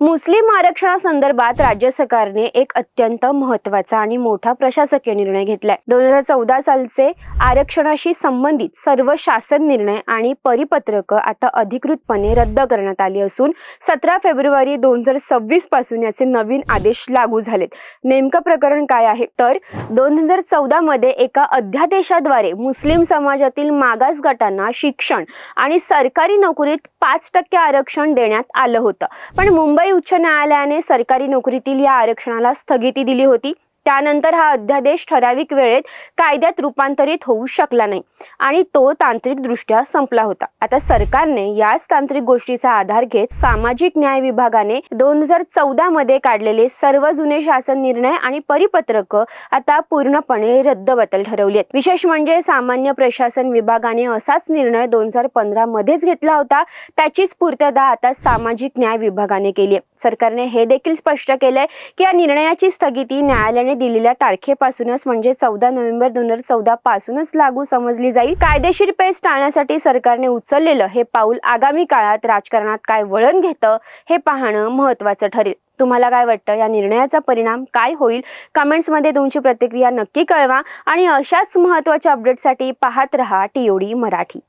मुस्लिम आरक्षणासंदर्भात राज्य सरकारने एक अत्यंत महत्त्वाचा आणि मोठा प्रशासकीय निर्णय घेतलाय. दोन हजार चौदा सालचे आरक्षणाशी संबंधित सर्व शासन निर्णय आणि परिपत्रक आता अधिकृतपणे रद्द करण्यात आली असून सतरा फेब्रुवारी दोन हजार सव्वीसपासून याचे नवीन आदेश लागू झालेत. नेमकं प्रकरण काय आहे? तर दोन हजार चौदा मध्ये एका अध्यादेशाद्वारे मुस्लिम समाजातील मागास गटांना शिक्षण आणि सरकारी नोकरीत पाच टक्के आरक्षण देण्यात आलं होतं. पण मुंबई उच्च न्यायालयाने सरकारी नोकरीतील या आरक्षणाला स्थगिती दिली होती. त्यानंतर हा अध्यादेश ठराविक वेळेत कायद्यात रूपांतरित होऊ शकला नाही आणि तो तांत्रिकदृष्ट्या संपला होता. आता सरकारने याच तांत्रिक गोष्टीचा आधार घेत सामाजिक न्याय विभागाने दोन हजार चौदा मध्ये काढलेले सर्व जुने शासन निर्णय आणि परिपत्रक आता पूर्णपणे रद्दबतल ठरवली आहेत. विशेष म्हणजे सामान्य प्रशासन विभागाने असाच निर्णय दोन हजार पंधरा मध्येच घेतला होता. त्याचीच पूर्तता आता सामाजिक न्याय विभागाने केली आहे. सरकारने हे देखील स्पष्ट केलंय की या निर्णयाची स्थगिती न्यायालयाने दिलेल्या तारखेपासूनच म्हणजे चौदा नोव्हेंबर दोन हजार चौदा पासूनच लागू समजली जाईल. कायदेशीर पेच टाळण्यासाठी सरकारने उचललेलं हे पाऊल आगामी काळात राजकारणात काय वळण घेतं हे पाहणं महत्वाचं ठरेल. तुम्हाला काय वाटतं? या निर्णयाचा परिणाम काय होईल? कमेंट्समध्ये तुमची प्रतिक्रिया नक्की कळवा आणि अशाच महत्त्वाच्या अपडेटसाठी पाहत रहा टीओडी मराठी.